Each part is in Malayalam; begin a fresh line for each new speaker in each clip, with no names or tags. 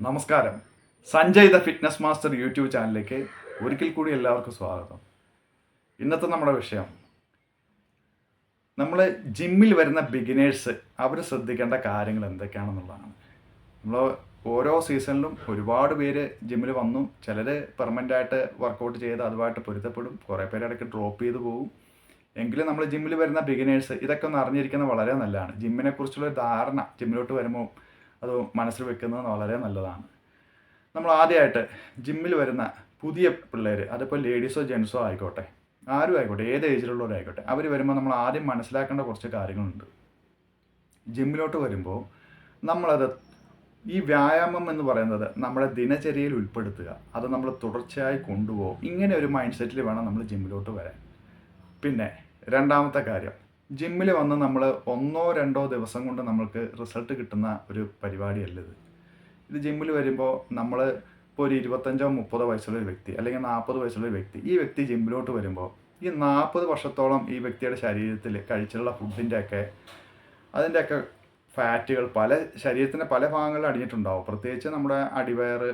നമസ്കാരം. Sanjay the fitness master YouTube ചാനലിലേക്ക് ഒരിക്കൽ കൂടി എല്ലാവർക്കും സ്വാഗതം. ഇന്നത്തെ നമ്മുടെ വിഷയം. നമ്മൾ ജിമ്മിൽ വരുന്ന ബിഗിനേഴ്സ് അവർ ശ്രദ്ധിക്കേണ്ട കാര്യങ്ങൾ എന്തൊക്കെയാണെന്നുള്ളതാണ്. നമ്മൾ ഓരോ സീസണിലും ഒരുപാട് പേര് ജിമ്മിൽ വന്നു. ചിലർ പെർമനന്റ് ആയിട്ട് വർക്കൗട്ട് ചെയ്ത് അതുമായിട്ട് പൊരുത്തപ്പെടും. കുറേ പേര് ഇടയ്ക്ക് ഡ്രോപ്പ് ചെയ്ത് പോകും എങ്കിലും നമ്മൾ ജിമ്മിൽ വരുന്ന ബിഗിനേഴ്സ് ഇതൊക്കെ ഒന്ന് അറിഞ്ഞിരിക്കുന്നത് വളരെ നല്ലതാണ്. ജിമ്മിനെ കുറിച്ചുള്ള ധാരണ ജിമ്മിലോട്ട് വരുമ്പോൾ അത് മനസ്സിൽ വെക്കുന്നത് വളരെ നല്ലതാണ്. നമ്മൾ ആദ്യമായിട്ട് ജിമ്മിൽ വരുന്ന പുതിയ പിള്ളേർ അതിപ്പോൾ ലേഡീസോ ജെൻസോ ആയിക്കോട്ടെ ആരും ആയിക്കോട്ടെ ഏത് ഏജിലുള്ളവരായിക്കോട്ടെ അവർ വരുമ്പോൾ നമ്മൾ ആദ്യം മനസ്സിലാക്കേണ്ട കുറച്ച് കാര്യങ്ങളുണ്ട്. ജിമ്മിലോട്ട് വരുമ്പോൾ നമ്മളത് ഈ വ്യായാമം എന്ന് പറയുന്നത് നമ്മുടെ ദിനചര്യയിൽ ഉൾപ്പെടുത്തുക അത് നമ്മൾ തുടർച്ചയായി കൊണ്ടുപോകും. ഇങ്ങനെ ഒരു മൈൻഡ് സെറ്റിൽ വേണം നമ്മൾ ജിമ്മിലോട്ട് വരാൻ. പിന്നെ രണ്ടാമത്തെ കാര്യം ജിമ്മിൽ വന്ന് നമ്മൾ ഒന്നോ രണ്ടോ ദിവസം കൊണ്ട് നമ്മൾക്ക് റിസൾട്ട് കിട്ടുന്ന ഒരു പരിപാടിയല്ല ഇത്. ഇത് ജിമ്മിൽ വരുമ്പോൾ നമ്മൾ ഇപ്പോൾ ഒരു ഇരുപത്തഞ്ചോ മുപ്പതോ വയസ്സുള്ള ഒരു വ്യക്തി അല്ലെങ്കിൽ നാൽപ്പത് വയസ്സുള്ള ഒരു വ്യക്തി ഈ വ്യക്തി ജിമ്മിലോട്ട് വരുമ്പോൾ ഈ നാൽപ്പത് വർഷത്തോളം ഈ വ്യക്തിയുടെ ശരീരത്തിൽ കഴിച്ചുള്ള ഫുഡിന്റെയൊക്കെ അതിന്റെയൊക്കെ ഫാറ്റുകൾ പല ശരീരത്തിന്റെ പല ഭാഗങ്ങളിൽ അടിഞ്ഞിട്ടുണ്ടാവും. പ്രത്യേകിച്ച് നമ്മുടെ അടിവയറ്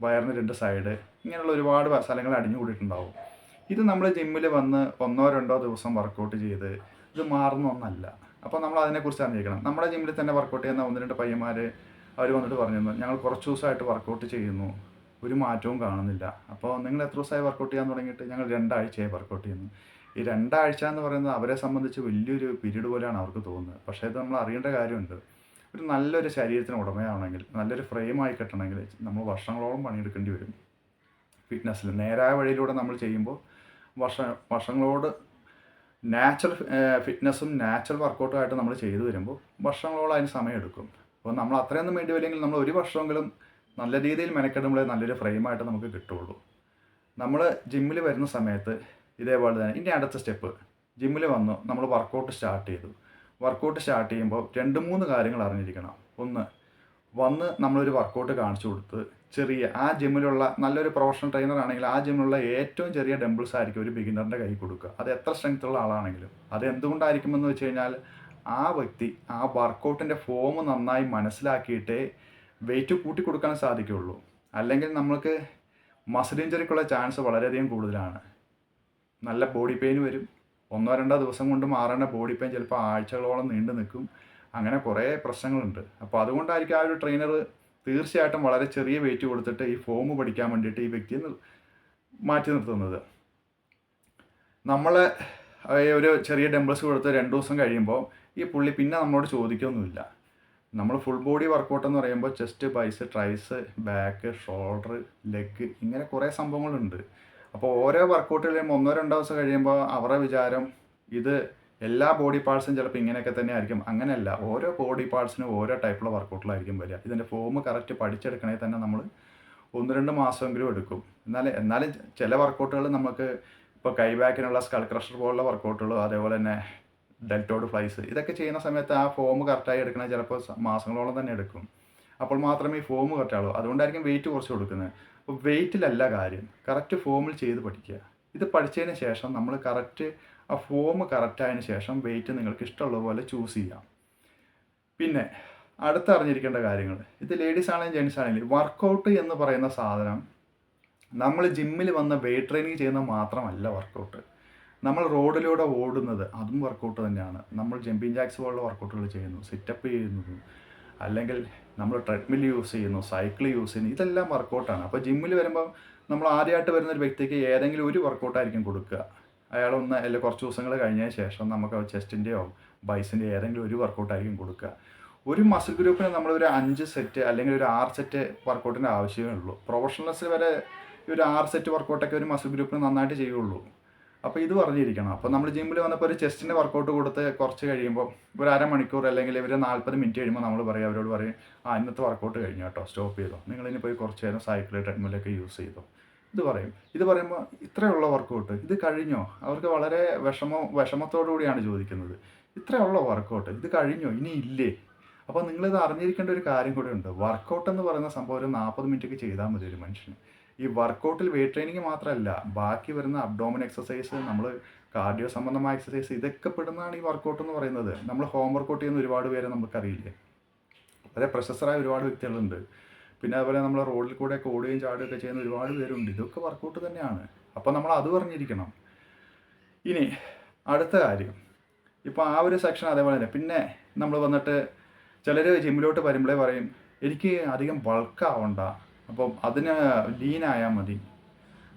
വയറിന് രണ്ട് സൈഡ് ഇങ്ങനെയുള്ള ഒരുപാട് സ്ഥലങ്ങൾ അടിഞ്ഞു കൂടിയിട്ടുണ്ടാവും ഇത് നമ്മൾ ജിമ്മിൽ വന്ന് ഒന്നോ രണ്ടോ ദിവസം വർക്കൗട്ട് ചെയ്ത് ഇത് മാറുന്ന ഒന്നല്ല. അപ്പോൾ നമ്മൾ അതിനെക്കുറിച്ച് അറിഞ്ഞിരിക്കണം. നമ്മുടെ ജിമ്മിൽ തന്നെ വർക്കൗട്ട് ചെയ്യുന്ന ഒന്ന് രണ്ട് പയ്യന്മാർ അവർ വന്നിട്ട് പറഞ്ഞിരുന്നു ഞങ്ങൾ കുറച്ച് ദിവസമായിട്ട് വർക്കൗട്ട് ചെയ്യുന്നു. ഒരു മാറ്റവും കാണുന്നില്ല. അപ്പോൾ നിങ്ങൾ എത്ര ദിവസമായി വർക്കൗട്ട് ചെയ്യാൻ തുടങ്ങിയിട്ട്? ഞങ്ങൾ രണ്ടാഴ്ചയായി വർക്കൗട്ട് ചെയ്യുന്നു. ഈ രണ്ടാഴ്ച എന്ന് പറയുന്നത് അവരെ സംബന്ധിച്ച് വലിയൊരു പീരീഡ് പോലെയാണ് അവർക്ക് തോന്നുന്നത്. പക്ഷേ ഇത് നമ്മൾ അറിയേണ്ട കാര്യമുണ്ട്. ഒരു നല്ലൊരു ശരീരത്തിന് ഉടമയാവണമെങ്കിൽ നല്ലൊരു ഫ്രെയിമായി കിട്ടണമെങ്കിൽ നമ്മൾ വർഷങ്ങളോളം പണിയെടുക്കേണ്ടി വരും. ഫിറ്റ്നസ്സിൽ നേരായ വഴിയിലൂടെ നമ്മൾ ചെയ്യുമ്പോൾ വർഷ വർഷങ്ങളോട് നാച്ചുറൽ ഫിറ്റ്നസ്സും നാച്ചുറൽ വർക്കൗട്ടും ആയിട്ട് നമ്മൾ ചെയ്തു വരുമ്പോൾ വർഷങ്ങളോളം അതിന് സമയമെടുക്കും. അപ്പോൾ നമ്മൾ അത്രയൊന്നും വേണ്ടി വരില്ലെങ്കിൽ നമ്മൾ ഒരു വർഷമെങ്കിലും നല്ല രീതിയിൽ മെനക്കെടുമ്പോഴേ നല്ലൊരു ഫ്രെയിമായിട്ട് നമുക്ക് കിട്ടുള്ളൂ. നമ്മൾ ജിമ്മിൽ വരുന്ന സമയത്ത് ഇതേപോലെ തന്നെ ഇനി അടുത്ത സ്റ്റെപ്പ് ജിമ്മിൽ വന്നു നമ്മൾ വർക്കൗട്ട് സ്റ്റാർട്ട് ചെയ്തു. വർക്കൗട്ട് സ്റ്റാർട്ട് ചെയ്യുമ്പോൾ രണ്ട് മൂന്ന് കാര്യങ്ങൾ അറിഞ്ഞിരിക്കണം. ഒന്ന് വന്ന് നമ്മളൊരു വർക്കൗട്ട് കാണിച്ചു കൊടുത്ത് ചെറിയ ആ ജിമ്മിലുള്ള നല്ലൊരു പ്രൊഫഷണൽ ട്രെയിനർ ആണെങ്കിൽ ആ ജിമ്മിലുള്ള ഏറ്റവും ചെറിയ ഡംബിൾസ് ആയിരിക്കും ഒരു ബിഗിനറിന്റെ കൈ കൊടുക്കുക. അത് എത്ര സ്ട്രെങ്ത് ഉള്ള ആളാണെങ്കിലും. അത് എന്തുകൊണ്ടായിരിക്കുമെന്ന് വെച്ച് കഴിഞ്ഞാൽ ആ വ്യക്തി ആ വർക്കൗട്ടിന്റെ ഫോം നന്നായി മനസ്സിലാക്കിയിട്ടേ വെയിറ്റ് കൂട്ടി കൊടുക്കാൻ സാധിക്കുകയുള്ളൂ. അല്ലെങ്കിൽ നമ്മൾക്ക് മസിൽ ഇഞ്ചറിക്കുള്ള ചാൻസ് വളരെയധികം കൂടുതലാണ്. നല്ല ബോഡി പെയിൻ വരും. ഒന്നോ രണ്ടോ ദിവസം കൊണ്ട് മാറേണ്ട ബോഡി പെയിൻ ചിലപ്പോൾ ആഴ്ചകളോളം നീണ്ടു നിൽക്കും അങ്ങനെ കുറേ പ്രശ്നങ്ങളുണ്ട്. അപ്പോൾ അതുകൊണ്ടായിരിക്കും ആ ഒരു ട്രെയിനർ തീർച്ചയായിട്ടും വളരെ ചെറിയ വെയിറ്റ് കൊടുത്തിട്ട് ഈ ഫോം പഠിക്കാൻ വേണ്ടിയിട്ട് ഈ വ്യക്തിയെ മാറ്റി നിർത്തുന്നത്. നമ്മൾ ഒരു ചെറിയ ഡംബിൾസ് കൊടുത്ത് രണ്ട് ദിവസം കഴിയുമ്പോൾ ഈ പുള്ളി പിന്നെ നമ്മളോട് ചോദിക്കൊന്നുമില്ല. നമ്മൾ ഫുൾ ബോഡി വർക്കൗട്ട് എന്ന് പറയുമ്പോൾ chest bis tris back shoulder leg ഇങ്ങനെ കുറേ സംഭവങ്ങളുണ്ട്. അപ്പോൾ ഓരോ വർക്കൗട്ടിലും ഒന്നോ രണ്ടോ ദിവസം കഴിയുമ്പോൾ അവരുടെ വിചാരം ഇത് എല്ലാ ബോഡി പാർട്സും ചിലപ്പോൾ ഇങ്ങനെയൊക്കെ തന്നെ ആയിരിക്കും അങ്ങനെയല്ല ഓരോ ബോഡി പാർട്സിനും ഓരോ ടൈപ്പുള്ള വർക്കൗട്ടിലായിരിക്കും വരിക. ഇതിന്റെ ഫോം കറക്റ്റ് പഠിച്ചെടുക്കണമെങ്കിൽ തന്നെ നമ്മൾ ഒന്ന് രണ്ട് മാസമെങ്കിലും എടുക്കും. എന്നാലും എന്നാലും ചില വർക്കൗട്ടുകൾ നമുക്ക് ഇപ്പോൾ കൈ ബാക്കിനുള്ള സ്കൾ ക്രഷർ പോലുള്ള വർക്കൗട്ടുകൾ അതേപോലെ തന്നെ ഡെൽറ്റോഡ് ഫ്ലൈസ് ഇതൊക്കെ ചെയ്യുന്ന സമയത്ത് ആ ഫോം കറക്റ്റായി എടുക്കണത് ചിലപ്പോൾ മാസങ്ങളോളം തന്നെ എടുക്കും. അപ്പോൾ മാത്രമേ ഈ ഫോം കറക്റ്റാവുള്ളൂ അതുകൊണ്ടായിരിക്കും വെയിറ്റ് കുറച്ച് കൊടുക്കുന്നത്. അപ്പോൾ വെയിറ്റിലല്ല കാര്യം. കറക്റ്റ് ഫോമിൽ ചെയ്ത് പഠിക്കുക. ഇത് പഠിച്ചതിന് ശേഷം നമ്മൾ കറക്റ്റ് ആ ഫോം കറക്റ്റായതിനു ശേഷം വെയിറ്റ് നിങ്ങൾക്ക് ഇഷ്ടമുള്ള പോലെ ചൂസ് ചെയ്യാം. പിന്നെ അടുത്ത് അറിഞ്ഞിരിക്കേണ്ട കാര്യങ്ങൾ. ഇത് ലേഡീസ് ആണെങ്കിലും ജെൻസ് ആണെങ്കിലും വർക്കൗട്ട് എന്ന് പറയുന്ന സാധനം നമ്മൾ ജിമ്മിൽ വന്ന് വെയിറ്റ് ട്രെയിനിങ് ചെയ്യുന്ന മാത്രമല്ല വർക്കൗട്ട് നമ്മൾ റോഡിലൂടെ ഓടുന്നത് അതും വർക്കൗട്ട് തന്നെയാണ്. നമ്മൾ ജമ്പിങ് ജാക്സ് പോലുള്ള വർക്കൗട്ടുകൾ ചെയ്യുന്നു സിറ്റപ്പ് ചെയ്യുന്നു അല്ലെങ്കിൽ നമ്മൾ ട്രെഡ്മിൽ യൂസ് ചെയ്യുന്നു സൈക്കിൾ യൂസ് ചെയ്യുന്നു ഇതെല്ലാം വർക്കൗട്ടാണ് അപ്പോൾ ജിമ്മിൽ വരുമ്പോൾ നമ്മൾ ആദ്യമായിട്ട് വരുന്ന ഒരു വ്യക്തിക്ക് ഏതെങ്കിലും ഒരു വർക്കൗട്ടായിരിക്കും കൊടുക്കുക. അയാൾ ഒന്ന് അല്ലെങ്കിൽ കുറച്ച് ദിവസങ്ങൾ കഴിഞ്ഞതിന് ശേഷം നമുക്ക് ചെസ്റ്റിന്റെയോ ബൈസിന്റെയോ ഏതെങ്കിലും ഒരു വർക്കൗട്ടായിരിക്കും കൊടുക്കുക. ഒരു മസിൽ ഗ്രൂപ്പിന് നമ്മളൊരു അഞ്ച് സെറ്റ് അല്ലെങ്കിൽ ഒരു ആറ് സെറ്റ് വർക്കൗട്ടിന്റെ ആവശ്യമേ ഉള്ളൂ. പ്രൊഫഷണൽസ് വരെ ഒരു ആറ് സെറ്റ് വർക്കൗട്ടൊക്കെ ഒരു മസിൽ ഗ്രൂപ്പിന് നന്നായിട്ട് ചെയ്യുള്ളൂ. അപ്പോൾ ഇത് പറഞ്ഞിരിക്കണം. അപ്പോൾ നമ്മൾ ജിമ്മിൽ വന്നപ്പോൾ ഒരു ചെസ്റ്റിന്റെ വർക്കൗട്ട് കൊടുത്ത് കുറച്ച് കഴിയുമ്പോൾ ഒരു അരമണിക്കൂർ അല്ലെങ്കിൽ ഇവർ നാൽപ്പത് മിനിറ്റ് കഴിയുമ്പോൾ നമ്മൾ പറയും അവരോട് പറയും ആ ഇന്നത്തെ വർക്കൗട്ട് കഴിഞ്ഞു കേട്ടോ. സ്റ്റോപ്പ് ചെയ്തോ. നിങ്ങളിനി പോയി കുറച്ച് നേരം സൈക്കിൾ ട്രെഡ്മില്ലൊക്കെ യൂസ് ചെയ്തോ. ഇത് പറയും. ഇത് പറയുമ്പോൾ ഇത്രയുള്ള വർക്കൗട്ട് ഇത് കഴിഞ്ഞോ? അവർക്ക് വളരെ വിഷമോ വിഷമത്തോടു കൂടിയാണ് ചോദിക്കുന്നത്. ഇത്രയുള്ള വർക്കൗട്ട് ഇത് കഴിഞ്ഞോ? ഇനി ഇല്ലേ? അപ്പോൾ നിങ്ങളിത് അറിഞ്ഞിരിക്കേണ്ട ഒരു കാര്യം കൂടെ ഉണ്ട്. വർക്കൗട്ട് എന്ന് പറയുന്ന സംഭവം ഒരു നാൽപ്പത് മിനിറ്റൊക്കെ ചെയ്താൽ മതി ഒരു മനുഷ്യന്. ഈ വർക്കൗട്ടിൽ വെയിറ്റ് ട്രെയിനിങ് മാത്രമല്ല ബാക്കി വരുന്ന അബ്ഡോമൻ എക്സസൈസ് നമ്മൾ കാർഡിയോ സംബന്ധമായ എക്സസൈസ് ഇതൊക്കെ പെടുന്നതാണ് ഈ വർക്കൗട്ട് എന്ന് പറയുന്നത്. നമ്മൾ ഹോം വർക്കൗട്ട് ചെയ്യുന്ന ഒരുപാട് പേരെ നമുക്കറിയില്ലേ? വളരെ പ്രശസ്തരായ ഒരുപാട് വ്യക്തികളുണ്ട്. പിന്നെ അതുപോലെ നമ്മൾ റോഡിൽ കൂടെ ഒക്കെ ഓടുകയും ചാടുകയൊക്കെ ചെയ്യുന്ന ഒരുപാട് പേരുണ്ട്. ഇതൊക്കെ വർക്കൗട്ട് തന്നെയാണ്. അപ്പോൾ നമ്മൾ അത് പറഞ്ഞിരിക്കണം. ഇനി അടുത്ത കാര്യം. ഇപ്പോൾ ആ ഒരു സെക്ഷൻ അതേപോലെ തന്നെ. പിന്നെ നമ്മൾ വന്നിട്ട് ചിലർ ജിമ്മിലോട്ട് വരുമ്പോഴേ പറയും എനിക്ക് അധികം ബൾക്കാവണ്ട അപ്പം അതിന് ലീനായാൽ മതി.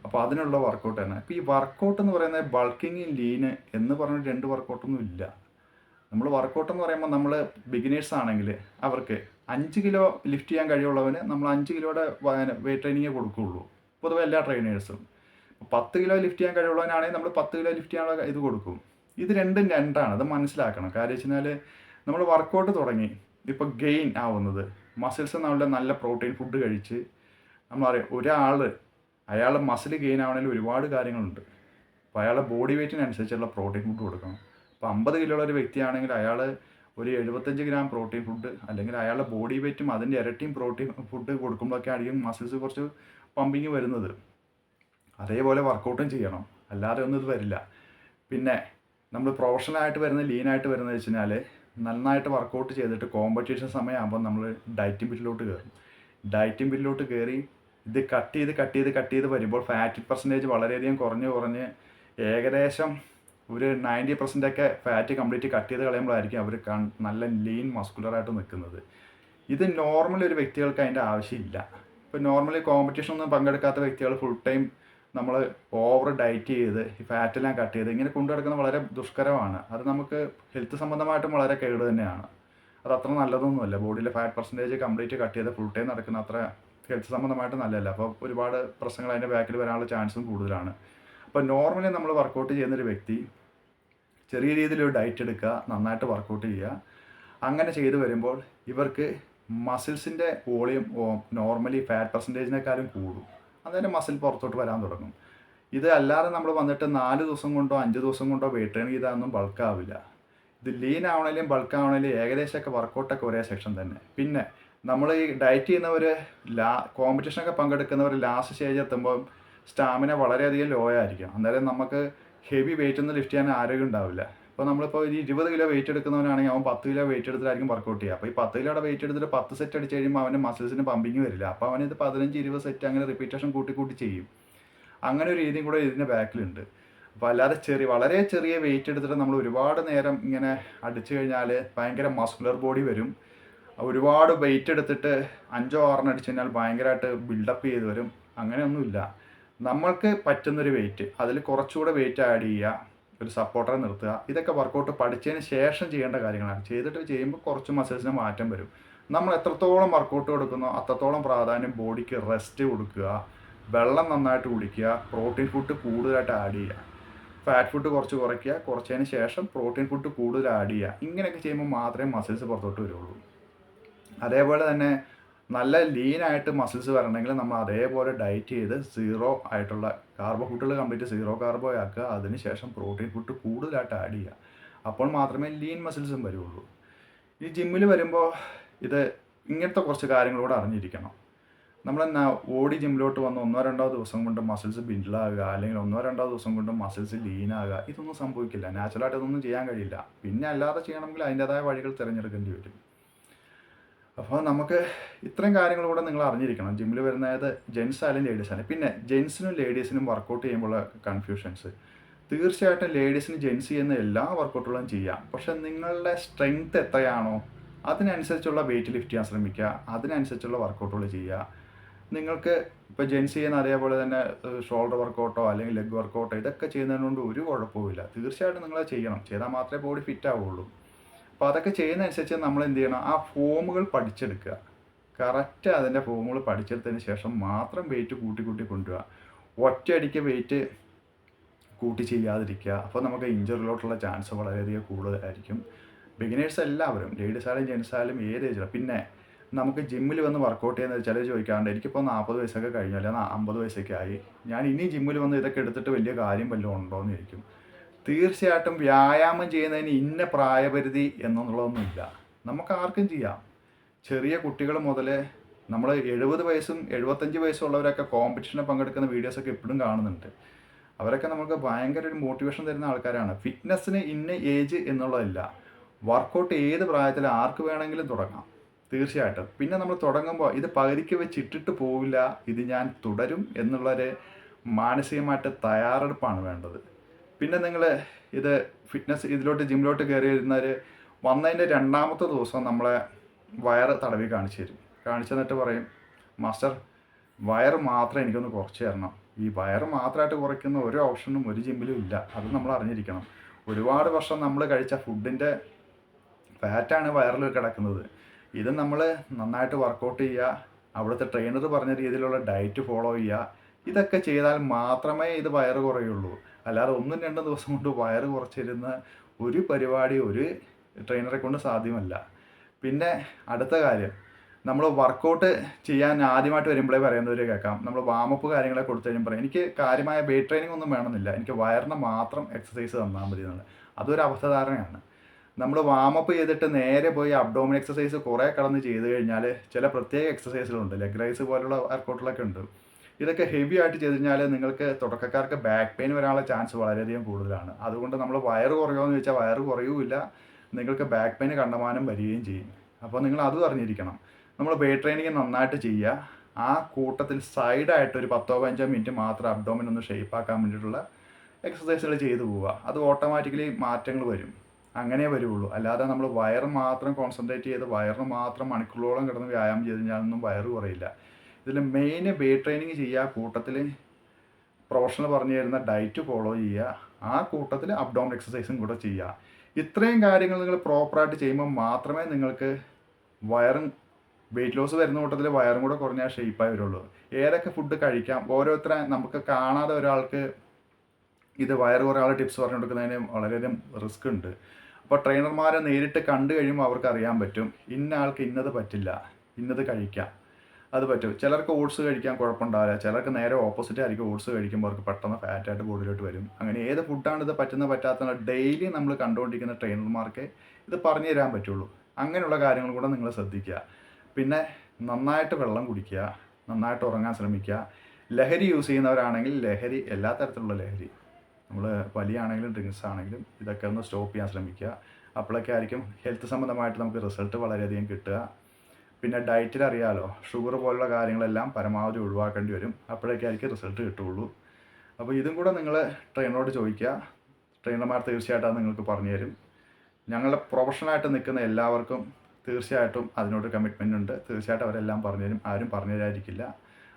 അപ്പോൾ അതിനുള്ള വർക്കൗട്ട് തന്നെ ഇപ്പോൾ ഈ വർക്കൗട്ട് എന്ന് പറയുന്നത് ബൾക്കിങ് ലീന് എന്ന് പറഞ്ഞ രണ്ട് വർക്കൗട്ടൊന്നും ഇല്ല. നമ്മൾ വർക്കൗട്ട് എന്ന് പറയുമ്പോൾ നമ്മൾ ബിഗിനേഴ്സ് ആണെങ്കിൽ അവർക്ക് അഞ്ച് കിലോ ലിഫ്റ്റ് ചെയ്യാൻ കഴിവുള്ളവന് നമ്മൾ അഞ്ച് കിലോയുടെ വെയിറ്റ് ട്രെയിനിങ്ങേ കൊടുക്കുകയുള്ളൂ. പൊതുവെ എല്ലാ ട്രെയിനേഴ്സും പത്ത് കിലോ ലിഫ്റ്റ് ചെയ്യാൻ കഴിവുള്ളവനാണെങ്കിൽ നമ്മൾ പത്ത് കിലോ ലിഫ്റ്റ് ചെയ്യാനുള്ള ഇത് കൊടുക്കും. ഇത് രണ്ടും രണ്ടാണ് അത് മനസ്സിലാക്കണം. കാര്യം വെച്ച് നമ്മൾ വർക്കൗട്ട് തുടങ്ങി ഇപ്പോൾ ഗെയിൻ ആവുന്നത് മസിൽസ് നമ്മളുടെ നല്ല പ്രോട്ടീൻ ഫുഡ് കഴിച്ച് നമ്മൾ അറിയാം ഒരാൾ അയാൾ മസിൽ ഗെയിൻ ആവണമെങ്കിൽ ഒരുപാട് കാര്യങ്ങളുണ്ട്. അപ്പോൾ അയാളുടെ ബോഡി വെയ്റ്റിനനുസരിച്ചുള്ള പ്രോട്ടീൻ ഫുഡ് കൊടുക്കണം. അപ്പോൾ അമ്പത് കിലോ ഉള്ള ഒരു വ്യക്തിയാണെങ്കിൽ അയാൾ ഒരു എഴുപത്തഞ്ച് ഗ്രാം പ്രോട്ടീൻ ഫുഡ് അല്ലെങ്കിൽ അയാളുടെ ബോഡി വെയ്റ്റും അതിന്റെ ഇരട്ടിയും പ്രോട്ടീൻ ഫുഡ് കൊടുക്കുമ്പോഴൊക്കെ ആയിരിക്കും മസിൽസ് കുറച്ച് പമ്പിങ് വരുന്നത്. അതേപോലെ വർക്കൗട്ടും ചെയ്യണം. അല്ലാതെ ഒന്നും ഇത് വരില്ല. പിന്നെ നമ്മൾ പ്രൊഫഷണലായിട്ട് വരുന്ന ലീനായിട്ട് വരുന്നത് വെച്ച് കഴിഞ്ഞാൽ നന്നായിട്ട് വർക്കൗട്ട് ചെയ്തിട്ട് കോമ്പറ്റീഷൻ സമയമാകുമ്പോൾ നമ്മൾ ഡയറ്റിംഗ് ബില്ലിലോട്ട് കയറും. ഡയറ്റിംഗ് ബില്ലിലോട്ട് കയറി ഇത് കട്ട് ചെയ്ത് കട്ട് ചെയ്ത് കട്ട് ചെയ്ത് വരുമ്പോൾ ഫാറ്റ് പെർസെന്റേജ് വളരെയധികം കുറഞ്ഞ് കുറഞ്ഞ് ഏകദേശം ഒരു നയന്റി പെർസെന്റ് ഒക്കെ ഫാറ്റ് കംപ്ലീറ്റ് കട്ട് ചെയ്ത് കളയുമ്പോഴായിരിക്കും അവർ നല്ല ലീൻ മസ്കുലറായിട്ട് നിൽക്കുന്നത് ഇത് നോർമൽ ഒരു വ്യക്തികൾക്ക് അതിന്റെ ആവശ്യമില്ല. ഇപ്പോൾ നോർമലി കോമ്പറ്റീഷൻ ഒന്നും പങ്കെടുക്കാത്ത വ്യക്തികൾ ഫുൾ ടൈം നമ്മൾ ഓവർ ഡയറ്റ് ചെയ്ത് ഫാറ്റെല്ലാം കട്ട് ചെയ്ത് ഇങ്ങനെ കൊണ്ടു നടക്കുന്നത് വളരെ ദുഷ്കരമാണ്. അത് നമുക്ക് ഹെൽത്ത് സംബന്ധമായിട്ടും വളരെ കേട് തന്നെയാണ്. അത് അത്ര നല്ലതൊന്നുമല്ല. ബോഡിയിലെ ഫാറ്റ് പെർസെന്റേജ് കംപ്ലീറ്റ് കട്ട് ചെയ്ത് ഫുൾ ടൈം നടക്കുന്ന അത്ര ഹെൽത്ത് സംബന്ധമായിട്ട് നല്ലതല്ല. അപ്പോൾ ഒരുപാട് പ്രശ്നങ്ങൾ അതിന്റെ ബാക്കിൽ വരാനുള്ള ചാൻസും കൂടുതലാണ്. അപ്പോൾ നോർമലി നമ്മൾ വർക്കൗട്ട് ചെയ്യുന്നൊരു വ്യക്തി ചെറിയ രീതിയിൽ ഒരു ഡയറ്റ് എടുക്കുക നന്നായിട്ട് വർക്കൗട്ട് ചെയ്യുക. അങ്ങനെ ചെയ്തു വരുമ്പോൾ ഇവർക്ക് മസിൽസിന്റെ വോളിയം നോർമലി ഫാറ്റ് പെർസെന്റേജിനേക്കാളും കൂടും. അന്നേരം മസിൽ പുറത്തോട്ട് വരാൻ തുടങ്ങും. ഇത് അല്ലാതെ നമ്മൾ വന്നിട്ട് നാല് ദിവസം കൊണ്ടോ അഞ്ച് ദിവസം കൊണ്ടോ വെയിറ്റ് ട്രെയിൻ ചെയ്താലൊന്നും ബൾക്കാവില്ല ഇത് ലീൻ ആവണേലും ബൾക്ക് ആവണേലും ഏകദേശമൊക്കെ വർക്കൗട്ടൊക്കെ ഒരേ സെക്ഷൻ തന്നെ. പിന്നെ നമ്മൾ ഈ ഡയറ്റ് ചെയ്യുന്നവർ ലാ കോമ്പറ്റീഷനൊക്കെ പങ്കെടുക്കുന്നവർ ലാസ്റ്റ് സ്റ്റേജ് എത്തുമ്പോൾ സ്റ്റാമിന വളരെയധികം ലോ ആയിരിക്കും അന്നേരം നമുക്ക് ഹെവി വെയിറ്റ് ഒന്നും ലിഫ്റ്റ് ചെയ്യാൻ ആരോഗ്യം ഉണ്ടാവില്ല. ഇപ്പോൾ നമ്മളിപ്പോൾ ഈ ഇരുപത് കിലോ വെയിറ്റ് എടുക്കുന്നവനാണെങ്കിൽ അവൻ പത്ത് കിലോ വെയിറ്റ് എടുത്തിട്ടായിരിക്കും വർക്കൗട്ട് ചെയ്യുക. അപ്പോൾ ഈ പത്ത് കിലോയുടെ വെയിറ്റ് എടുത്തിട്ട് പത്ത് സെറ്റ് അടിച്ച് കഴിയുമ്പോൾ അവന്റെ മസിൽസിന് പമ്പിങ് വരില്ല. അപ്പോൾ അവനിത് പതിനഞ്ച് ഇരുപത് സെറ്റ് അങ്ങനെ റിപ്പീറ്റേഷൻ കൂട്ടി കൂട്ടി ചെയ്യും. അങ്ങനെ ഒരു രീതിയും കൂടെ ഇതിന്റെ ബാക്കിലുണ്ട്. അപ്പോൾ അല്ലാതെ ചെറിയ വളരെ ചെറിയ വെയിറ്റ് എടുത്തിട്ട് നമ്മൾ ഒരുപാട് നേരം ഇങ്ങനെ അടിച്ചു കഴിഞ്ഞാൽ ഭയങ്കര മസ്കുലർ ബോഡി വരും. ഒരുപാട് വെയിറ്റ് എടുത്തിട്ട് അഞ്ചോ ആറെണ്ണം അടിച്ചു കഴിഞ്ഞാൽ ഭയങ്കരമായിട്ട് ബിൽഡപ്പ് ചെയ്ത് വരും. അങ്ങനെയൊന്നുമില്ല. നമ്മൾക്ക് പറ്റുന്നൊരു വെയിറ്റ് അതിൽ കുറച്ചുകൂടെ വെയിറ്റ് ആഡ് ചെയ്യുക ഒരു സപ്പോർട്ടറെ നിർത്തുക ഇതൊക്കെ വർക്കൗട്ട് പഠിച്ചതിന് ശേഷം ചെയ്യേണ്ട കാര്യങ്ങളാണ്. ചെയ്തിട്ട് ചെയ്യുമ്പോൾ കുറച്ച് മസിൽസിന് മാറ്റം വരും. നമ്മൾ എത്രത്തോളം വർക്കൗട്ട് കൊടുക്കുന്നോ അത്രത്തോളം പ്രാധാന്യം ബോഡിക്ക് റെസ്റ്റ് കൊടുക്കുക വെള്ളം നന്നായിട്ട് കുടിക്കുക പ്രോട്ടീൻ ഫുഡ് കൂടുതലായിട്ട് ആഡ് ചെയ്യുക. ഫാറ്റ് ഫുഡ് കുറച്ച് കുറയ്ക്കുക കുറച്ചതിന് ശേഷം പ്രോട്ടീൻ ഫുഡ് കൂടുതൽ ആഡ് ചെയ്യുക. ഇങ്ങനെയൊക്കെ ചെയ്യുമ്പോൾ മാത്രമേ മസിൽസ് പുറത്തോട്ട് വരുള്ളൂ. അതേപോലെ തന്നെ നല്ല ലീനായിട്ട് മസിൽസ് വരണമെങ്കിൽ നമ്മൾ അതേപോലെ ഡയറ്റ് ചെയ്ത് സീറോ ആയിട്ടുള്ള കാർബോ ഫുഡുകൾ കംപ്ലീറ്റ് സീറോ കാർബോ ആക്കുക. അതിനുശേഷം പ്രോട്ടീൻ ഫുഡ് കൂടുതലായിട്ട് ആഡ് ചെയ്യുക. അപ്പോൾ മാത്രമേ ലീൻ മസിൽസും വരുള്ളൂ. ഈ ജിമ്മിൽ വരുമ്പോൾ ഇത് ഇങ്ങനത്തെ കുറച്ച് കാര്യങ്ങളോട് അറിഞ്ഞിരിക്കണം. നമ്മൾ എന്നാ ഓടി ജിമ്മിലോട്ട് വന്ന് ഒന്നോ രണ്ടോ ദിവസം കൊണ്ട് മസിൽസ് ബിൽഡാകുക അല്ലെങ്കിൽ ഒന്നോ രണ്ടോ ദിവസം കൊണ്ട് മസിൽസ് ലീനാകുക ഇതൊന്നും സംഭവിക്കില്ല. നാച്ചുറലായിട്ട് ഇതൊന്നും ചെയ്യാൻ കഴിയില്ല. പിന്നെ അല്ലാതെ ചെയ്യണമെങ്കിൽ അതിന്റെതായ വഴികൾ തിരഞ്ഞെടുക്കേണ്ടി വരും. അപ്പോൾ നമുക്ക് ഇത്രയും കാര്യങ്ങൾ കൂടെ നിങ്ങൾ അറിഞ്ഞിരിക്കണം. ജിമ്മിൽ വരുന്നത് ജെൻസ് ആയാലും ലേഡീസ് ആയാലും. പിന്നെ ജെൻസിനും ലേഡീസിനും വർക്കൗട്ട് ചെയ്യുമ്പോഴുള്ള കൺഫ്യൂഷൻസ് തീർച്ചയായിട്ടും ലേഡീസിന് ജെൻസ് ചെയ്യുന്ന എല്ലാ വർക്കൗട്ടുകളും ചെയ്യാം. പക്ഷെ നിങ്ങളുടെ സ്ട്രെങ്ത് എത്രയാണോ അതിനനുസരിച്ചുള്ള വെയിറ്റ് ലിഫ്റ്റ് ചെയ്യാൻ ശ്രമിക്കുക. അതിനനുസരിച്ചുള്ള വർക്കൗട്ടുകൾ ചെയ്യുക. നിങ്ങൾക്ക് ഇപ്പോൾ ജെൻസ് ചെയ്യുന്ന അതേപോലെ തന്നെ ഷോൾഡർ വർക്കൗട്ടോ അല്ലെങ്കിൽ ലെഗ് വർക്കൗട്ടോ ഇതൊക്കെ ചെയ്യുന്നതിനോണ്ട് ഒരു കുഴപ്പമില്ല തീർച്ചയായിട്ടും നിങ്ങളത് ചെയ്യണം. ചെയ്താൽ മാത്രമേ ബോഡി ഫിറ്റ് ആവുള്ളൂ. അപ്പോൾ അതൊക്കെ ചെയ്യുന്നതനുസരിച്ച് നമ്മൾ എന്ത് ചെയ്യണം? ആ ഫോമുകൾ പഠിച്ചെടുക്കുക. കറക്റ്റ് അതിന്റെ ഫോമുകൾ പഠിച്ചെടുത്തതിന് ശേഷം മാത്രം വെയിറ്റ് കൂട്ടി കൂട്ടി കൊണ്ടുപോവുക ഒറ്റയടിക്ക് വെയിറ്റ് കൂട്ടി ചെയ്യാതിരിക്കുക. അപ്പോൾ നമുക്ക് ഇഞ്ചറിലോട്ടുള്ള ചാൻസ് വളരെയധികം കൂടുതലായിരിക്കും. ബിഗിനേഴ്സ് എല്ലാവരും ലേഡീസ് ആയാലും ജെൻസ് ആയാലും ഏത് ഏജിലും പിന്നെ നമുക്ക് ജിമ്മിൽ വന്ന് വർക്കൗട്ട് ചെയ്യുന്ന ചിലർ ചോദിക്കാറുണ്ട് എനിക്കിപ്പോൾ നാൽപ്പത് വയസ്സൊക്കെ കഴിഞ്ഞു അല്ലെങ്കിൽ അമ്പത് വയസ്സൊക്കെ ആയി. ഞാൻ ഇനി ജിമ്മിൽ വന്ന് ഇതൊക്കെ എടുത്തിട്ട് വലിയ കാര്യം വല്ലതും ഉണ്ടോ എന്ന് ചോദിക്കും. തീർച്ചയായിട്ടും വ്യായാമം ചെയ്യുന്നതിന് ഇന്ന പ്രായപരിധി എന്നുള്ളതൊന്നുമില്ല നമുക്ക് ആർക്കും ചെയ്യാം. ചെറിയ കുട്ടികൾ മുതൽ നമ്മൾ എഴുപത് വയസ്സും എഴുപത്തഞ്ച് വയസ്സും ഉള്ളവരൊക്കെ കോമ്പറ്റീഷനിൽ പങ്കെടുക്കുന്ന വീഡിയോസൊക്കെ എപ്പോഴും കാണുന്നുണ്ട്. അവരൊക്കെ നമുക്ക് ഭയങ്കര ഒരു മോട്ടിവേഷൻ തരുന്ന ആൾക്കാരാണ്. ഫിറ്റ്നസ്സിന് ഇന്ന ഏജ് എന്നുള്ളതല്ല. വർക്കൗട്ട് ഏത് പ്രായത്തിൽ ആർക്ക് വേണമെങ്കിലും തുടങ്ങാം. തീർച്ചയായിട്ടും. പിന്നെ നമ്മൾ തുടങ്ങുമ്പോൾ ഇത് പകുതിക്ക് വെച്ചിട്ടിട്ട് പോവില്ല. ഇത് ഞാൻ തുടരും എന്നുള്ളൊരു മാനസികമായിട്ട് തയ്യാറെടുപ്പാണ് വേണ്ടത്. പിന്നെ നിങ്ങൾ ഇത് ഫിറ്റ്നസ് ഇതിലോട്ട് ജിമ്മിലോട്ട് കയറി വരുന്നവർ വന്നതിന്റെ രണ്ടാമത്തെ ദിവസം നമ്മളെ വയറ് തടവി കാണിച്ചു തരും. കാണിച്ചു തന്നിട്ട് പറയും മാസ്റ്റർ വയറ് മാത്രം എനിക്കൊന്ന് കുറച്ച് തരണം. ഈ വയറ് മാത്രമായിട്ട് കുറയ്ക്കുന്ന ഒരു ഓപ്ഷനും ഒരു ജിമ്മിലും ഇല്ല. അത് നമ്മൾ അറിഞ്ഞിരിക്കണം. ഒരുപാട് വർഷം നമ്മൾ കഴിച്ച ഫുഡിന്റെ ഫാറ്റാണ് വയറിൽ കിടക്കുന്നത്. ഇത് നമ്മൾ നന്നായിട്ട് വർക്കൗട്ട് ചെയ്യുക അവിടുത്തെ ട്രെയിനർ പറഞ്ഞ രീതിയിലുള്ള ഡയറ്റ് ഫോളോ ചെയ്യുക ഇതൊക്കെ ചെയ്താൽ മാത്രമേ ഇത് വയറ് കുറയുള്ളൂ. അല്ലാതെ ഒന്നും രണ്ടും ദിവസം കൊണ്ട് വയറ് കുറച്ചിരുന്ന ഒരു പരിപാടി ഒരു ട്രെയിനറെ കൊണ്ട് സാധ്യമല്ല. പിന്നെ അടുത്ത കാര്യം നമ്മൾ വർക്കൗട്ട് ചെയ്യാൻ ആദ്യമായിട്ട് വരുമ്പോഴേ പറയുന്നവർ കേൾക്കാം. നമ്മൾ വാമപ്പ് കാര്യങ്ങളെ കൊടുത്തു കഴിയുമ്പോൾ പറയും എനിക്ക് കാര്യമായ വെയിറ്റ് ട്രെയിനിങ് ഒന്നും വേണമെന്നില്ല. എനിക്ക് വയറിന് മാത്രം എക്സസൈസ് തന്നാൽ മതി എന്നുള്ളത്. അതൊരു അവസ്ഥധാരണയാണ് നമ്മൾ വാമപ്പ് ചെയ്തിട്ട് നേരെ പോയി അബ്ഡോമിൻ എക്സസൈസ് കുറേ കടന്ന് ചെയ്ത് കഴിഞ്ഞാൽ ചില പ്രത്യേക എക്സസൈസുകളുണ്ട് ലെഗ് റൈസ് പോലുള്ള വർക്കൗട്ടുകളൊക്കെ ഉണ്ട്. ഇതൊക്കെ ഹെവി ആയിട്ട് ചെയ്ത് കഴിഞ്ഞാൽ നിങ്ങൾക്ക് തുടക്കക്കാർക്ക് ബാക്ക് പെയിൻ വരാനുള്ള ചാൻസ് വളരെയധികം കൂടുതലാണ്. അതുകൊണ്ട് നമ്മൾ വയറ് കുറയുമോ എന്ന് ചോദിച്ചാൽ വയറ് കുറയുമില്ല നിങ്ങൾക്ക് ബാക്ക് പെയിൻ കണ്ടമാനം വരികയും ചെയ്യും. അപ്പോൾ നിങ്ങൾ അതും അറിഞ്ഞിരിക്കണം. നമ്മൾ വെയിറ്റ് ട്രെയിനിങ് നന്നായിട്ട് ചെയ്യുക. ആ കൂട്ടത്തിൽ സൈഡായിട്ട് ഒരു പത്തോ പതിനഞ്ചോ മിനിറ്റ് മാത്രം അബ്ഡോമിൻ ഒന്ന് ഷേപ്പ് ആക്കാൻ വേണ്ടിയിട്ടുള്ള എക്സസൈസുകൾ ചെയ്തു പോവുക. അത് ഓട്ടോമാറ്റിക്കലി മാറ്റങ്ങൾ വരും. അങ്ങനെ വരുള്ളൂ. അല്ലാതെ നമ്മൾ വയർ മാത്രം കോൺസെൻട്രേറ്റ് ചെയ്ത് വയറിന് മാത്രം മണിക്കൂറോളം കിടന്ന് വ്യായാമം ചെയ്ത് കഴിഞ്ഞാലൊന്നും വയറ് കുറയില്ല. ഇതിൽ മെയിൻ വെയിറ്റ് ട്രെയിനിങ് ചെയ്യുക കൂട്ടത്തിൽ പ്രൊഫഷണൽ പറഞ്ഞു തരുന്ന ഡയറ്റ് ഫോളോ ചെയ്യുക ആ കൂട്ടത്തിൽ അപ്ഡോൺ എക്സസൈസും കൂടെ ചെയ്യുക. ഇത്രയും കാര്യങ്ങൾ നിങ്ങൾ പ്രോപ്പറായിട്ട് ചെയ്യുമ്പോൾ മാത്രമേ നിങ്ങൾക്ക് വയറും വെയിറ്റ് ലോസ് വരുന്ന കൂട്ടത്തിൽ വയറും കൂടെ കുറഞ്ഞാൽ ഷേപ്പായി വരുള്ളൂ. ഏതൊക്കെ ഫുഡ് കഴിക്കാം ഓരോരുത്തരെ നമുക്ക് കാണാതെ ഒരാൾക്ക് ഇത് വയറ് കുറേ ആൾ ടിപ്സ് പറഞ്ഞു കൊടുക്കുന്നതിന് വളരെയധികം റിസ്ക് ഉണ്ട്. അപ്പോൾ ട്രെയിനർമാരെ നേരിട്ട് കണ്ടു കഴിയുമ്പോൾ അവർക്ക് അറിയാൻ പറ്റും ഇന്ന ആൾക്ക് ഇന്നത് പറ്റില്ല ഇന്നത് കഴിക്കാം. അത് പറ്റും. ചിലർക്ക് ഓട്സ് കഴിക്കാൻ കുഴപ്പമുണ്ടാവില്ല. ചിലർക്ക് നേരെ ഓപ്പോസിറ്റ് ആയിരിക്കും ഓട്സ് കഴിക്കുമ്പോൾ അവർക്ക് പെട്ടെന്ന് ഫാറ്റായിട്ട് ബോഡിയിലോട്ട് വരും. അങ്ങനെ ഏത് ഫുഡാണ് ഇത് പറ്റുന്ന പറ്റാത്ത ഡെയിലി നമ്മൾ കണ്ടുകൊണ്ടിരിക്കുന്ന ട്രെയിനർമാർക്ക് ഇത് പറഞ്ഞു തരാൻ പറ്റുള്ളൂ. അങ്ങനെയുള്ള കാര്യങ്ങൾ കൂടെ നിങ്ങൾ ശ്രദ്ധിക്കുക. പിന്നെ നന്നായിട്ട് വെള്ളം കുടിക്കുക നന്നായിട്ട് ഉറങ്ങാൻ ശ്രമിക്കുക. ലഹരി യൂസ് ചെയ്യുന്നവരാണെങ്കിൽ ലഹരി എല്ലാ തരത്തിലുള്ള ലഹരി. നമ്മൾ വലിയാണെങ്കിലും ഡ്രിങ്ക്സ് ആണെങ്കിലും ഇതൊക്കെ ഒന്ന് സ്റ്റോപ്പ് ചെയ്യാൻ ശ്രമിക്കുക. അപ്പോഴൊക്കെ ആയിരിക്കും ഹെൽത്ത് സംബന്ധമായിട്ട് നമുക്ക് റിസൾട്ട് വളരെയധികം കിട്ടുക. പിന്നെ ഡയറ്റിൽ അറിയാലോ ഷുഗർ പോലുള്ള കാര്യങ്ങളെല്ലാം പരമാവധി ഒഴിവാക്കേണ്ടി വരും. അപ്പോഴൊക്കെ ആയിരിക്കും റിസൾട്ട് കിട്ടുള്ളൂ അപ്പോൾ ഇതും കൂടെ നിങ്ങൾ ട്രെയിനറോട് ചോദിക്കുക. ട്രെയിനർമാർ തീർച്ചയായിട്ടും അത് നിങ്ങൾക്ക് പറഞ്ഞു തരും. ഞങ്ങളുടെ പ്രൊഫഷണലായിട്ട് നിൽക്കുന്ന എല്ലാവർക്കും തീർച്ചയായിട്ടും അതിനോട് കമ്മിറ്റ്മെന്റ് ഉണ്ട്. തീർച്ചയായിട്ടും അവരെല്ലാം പറഞ്ഞു തരും. ആരും പറഞ്ഞു തരാതിരിക്കില്ല.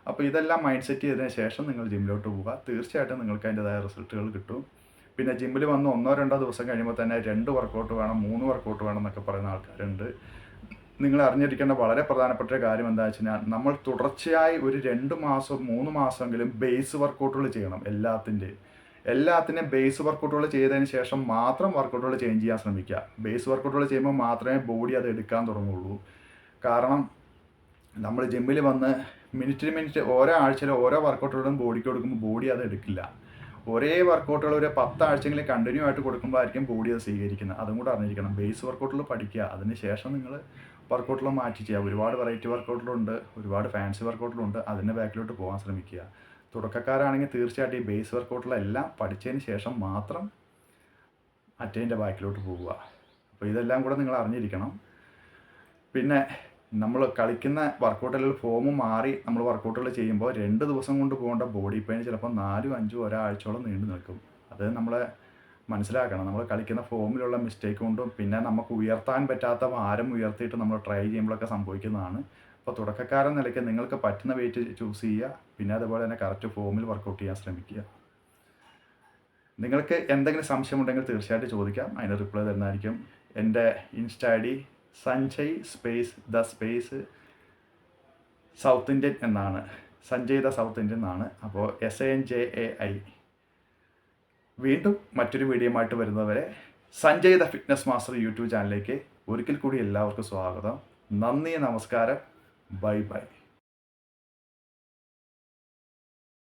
അപ്പോൾ ഇതെല്ലാം മൈൻഡ് സെറ്റ് ചെയ്തതിന് ശേഷം നിങ്ങൾ ജിമ്മിലോട്ട് പോവുക. തീർച്ചയായിട്ടും നിങ്ങൾക്ക് അതിന്റെതായ റിസൾട്ടുകൾ കിട്ടും. പിന്നെ ജിമ്മിൽ വന്ന് ഒന്നോ രണ്ടോ ദിവസം കഴിയുമ്പോൾ തന്നെ രണ്ട് വർക്കൗട്ട് വേണം മൂന്ന് വർക്കൗട്ട് വേണം എന്നൊക്കെ പറയുന്ന ആൾക്കാരുണ്ട്. നിങ്ങൾ അറിഞ്ഞിരിക്കേണ്ട വളരെ പ്രധാനപ്പെട്ട ഒരു കാര്യം എന്താ വെച്ച് കഴിഞ്ഞാൽ നമ്മൾ തുടർച്ചയായി ഒരു രണ്ട് മാസം മൂന്ന് മാസമെങ്കിലും ബേസ് വർക്കൗട്ടുകൾ ചെയ്യണം എല്ലാത്തിന്റെയും എല്ലാത്തിനും ബേസ് വർക്കൗട്ടുകൾ ചെയ്തതിന് ശേഷം മാത്രം വർക്കൗട്ടുകൾ ചേഞ്ച് ചെയ്യാൻ ശ്രമിക്കുക. ബേസ് വർക്കൗട്ടുകൾ ചെയ്യുമ്പോൾ മാത്രമേ ബോഡി അത് എടുക്കാൻ തുടങ്ങുള്ളൂ. കാരണം നമ്മൾ ജിമ്മിൽ വന്ന് മിനിറ്റിന് മിനിറ്റ് ഓരോ ആഴ്ചയിൽ ഓരോ വർക്കൗട്ടുകളും ബോഡിക്ക് കൊടുക്കുമ്പോൾ ബോഡി അത് എടുക്കില്ല. ഒരേ വർക്കൗട്ടുകൾ ഒരു പത്താഴ്ചയെങ്കിലും കണ്ടിന്യൂ ആയിട്ട് കൊടുക്കുമ്പോഴായിരിക്കും ബോഡി അത് സ്വീകരിക്കുന്നത്. അതും കൂടെ അറിഞ്ഞിരിക്കണം. ബേസ് വർക്കൗട്ടുകൾ പഠിക്കുക. അതിന് ശേഷം നിങ്ങൾ വർക്കൗട്ടുകൾ മാറ്റി ചെയ്യുക. ഒരുപാട് വെറൈറ്റി വർക്കൗട്ടിലുണ്ട് ഒരുപാട് ഫാൻസി വർക്കൗട്ടിലുണ്ട് അതിന്റെ ബാക്കിലോട്ട് പോകാൻ ശ്രമിക്കുക. തുടക്കക്കാരാണെങ്കിൽ തീർച്ചയായിട്ടും ഈ ബേസ് വർക്കൗട്ടിലെല്ലാം പഠിച്ചതിന് ശേഷം മാത്രം അറ്റേന്റെ ബാക്കിലോട്ട് പോവുക അപ്പോൾ ഇതെല്ലാം കൂടെ നിങ്ങൾ അറിഞ്ഞിരിക്കണം. പിന്നെ നമ്മൾ കളിക്കുന്ന വർക്കൗട്ടിൽ ഫോം മാറി നമ്മൾ വർക്കൗട്ടുകൾ ചെയ്യുമ്പോൾ രണ്ട് ദിവസം കൊണ്ട് പോകേണ്ട ബോഡി പെയിൻ ചിലപ്പോൾ നാലും അഞ്ചും ഒരാഴ്ചയോളം നീണ്ടു നിൽക്കും അത് നമ്മൾ മനസ്സിലാക്കണം. നമ്മൾ കളിക്കുന്ന ഫോമിലുള്ള മിസ്റ്റേക്ക് കൊണ്ടും പിന്നെ നമുക്ക് ഉയർത്താൻ പറ്റാത്ത ഭാരം ഉയർത്തിയിട്ട് നമ്മൾ ട്രൈ ചെയ്യുമ്പോഴൊക്കെ സംഭവിക്കുന്നതാണ്. അപ്പോൾ തുടക്കക്കാരൻ നിലയ്ക്ക് നിങ്ങൾക്ക് പറ്റുന്ന വെയിറ്റ് ചൂസ് ചെയ്യുക. പിന്നെ അതുപോലെ തന്നെ കറക്റ്റ് ഫോമിൽ വർക്കൗട്ട് ചെയ്യാൻ ശ്രമിക്കുക. നിങ്ങൾക്ക് എന്തെങ്കിലും സംശയമുണ്ടെങ്കിൽ തീർച്ചയായിട്ടും ചോദിക്കാം. അതിന് റിപ്ലൈ തരുന്നതായിരിക്കും. എന്റെ insta I D Sanjay space the space south Indian എന്നാണ്. സഞ്ജയ് ദ സൗത്ത് ഇന്ത്യൻ എന്നാണ്. അപ്പോൾ S N J A I വീണ്ടും മറ്റൊരു വീഡിയോയുമായിട്ട് വരുന്നവരെ Sanjay the fitness master YouTube ചാനലിലേക്ക് ഒരിക്കൽ കൂടി എല്ലാവർക്കും സ്വാഗതം. നന്ദി നമസ്കാരം. Bye bye.